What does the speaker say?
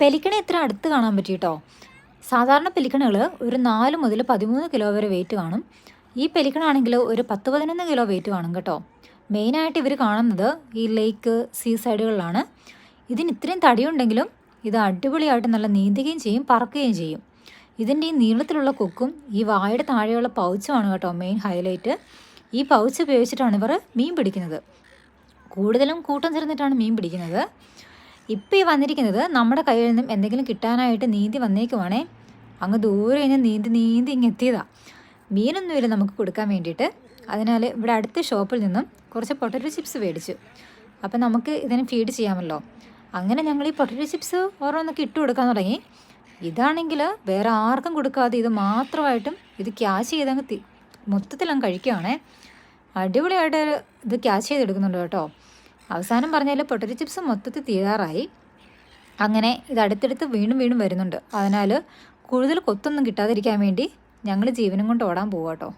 പെലിക്കണ എത്ര അടുത്ത് കാണാൻ പറ്റിയിട്ടോ? സാധാരണ പെലിക്കണകൾ ഒരു നാല് മുതൽ പതിമൂന്ന് കിലോ വരെ വെയിറ്റ് കാണും. ഈ പെലിക്കണാണെങ്കിൽ ഒരു പത്ത് പതിനൊന്ന് കിലോ വെയിറ്റ് കാണും കേട്ടോ. മെയിനായിട്ട് ഇവർ കാണുന്നത് ഈ ലേക്ക് സീ സൈഡുകളിലാണ് ഇതിന് ഇത്രയും തടിയുണ്ടെങ്കിലും ഇത് അടിപൊളിയായിട്ട് നല്ല നീന്തുകയും ചെയ്യും പറക്കുകയും ചെയ്യും. ഇതിന്റെ ഈ നീളത്തിലുള്ള കൊക്കും ഈ വായുടെ താഴെയുള്ള പൗച്ചുമാണ് കേട്ടോ മെയിൻ ഹൈലൈറ്റ് ഈ പൗച്ച് ഉപയോഗിച്ചിട്ടാണ് ഇവർ മീൻ പിടിക്കുന്നത്. കൂടുതലും കൂട്ടം ചേർന്നിട്ടാണ് മീൻ പിടിക്കുന്നത്. ഇപ്പോൾ ഈ വന്നിരിക്കുന്നത് നമ്മുടെ കയ്യിൽ നിന്നും എന്തെങ്കിലും കിട്ടാനായിട്ട് നീന്തി വന്നേക്കുവാണേ. അങ്ങ് ദൂരെ നിന്ന് നീന്തി നീന്തി ഇങ്ങ് എത്തിയതാണ് മീനൊന്നുമില്ല നമുക്ക് കൊടുക്കാൻ വേണ്ടിയിട്ട്. അതിനാൽ ഇവിടെ അടുത്ത ഷോപ്പിൽ നിന്നും കുറച്ച് പൊട്ടറ്റോ ചിപ്സ് മേടിച്ചു. അപ്പം നമുക്ക് ഇതിനെ ഫീഡ് ചെയ്യാമല്ലോ. അങ്ങനെ ഞങ്ങൾ ഈ പൊട്ടറ്റോ ചിപ്സ് ഓരോന്നൊക്കെ ഇട്ട് കൊടുക്കാൻ തുടങ്ങി. ഇതാണെങ്കിൽ വേറെ ആർക്കും കൊടുക്കാതെ ഇത് മാത്രമായിട്ടും ഇത് ക്യാഷ് ചെയ്തങ്ങ് അങ്ങ് മൊത്തത്തിൽ അങ്ങ് കഴിക്കുകയാണേ അടിപൊളിയായിട്ട് ഇത് ക്യാഷ് ചെയ്തെടുക്കുന്നുണ്ട് കേട്ടോ. അവസാനം പറഞ്ഞാൽ പൊട്ടറ്റോ ചിപ്സ് മൊത്തത്തിൽ തീരാറായി. അങ്ങനെ ഇത് അടുത്തടുത്ത് വീണ്ടും വീണ്ടും വരുന്നുണ്ട്. അതിനാൽ കൂടുതൽ കൊത്തൊന്നും കിട്ടാതിരിക്കാൻ വേണ്ടി ഞങ്ങൾ ജീവനും കൊണ്ട് ഓടാൻ പോവാട്ടോ.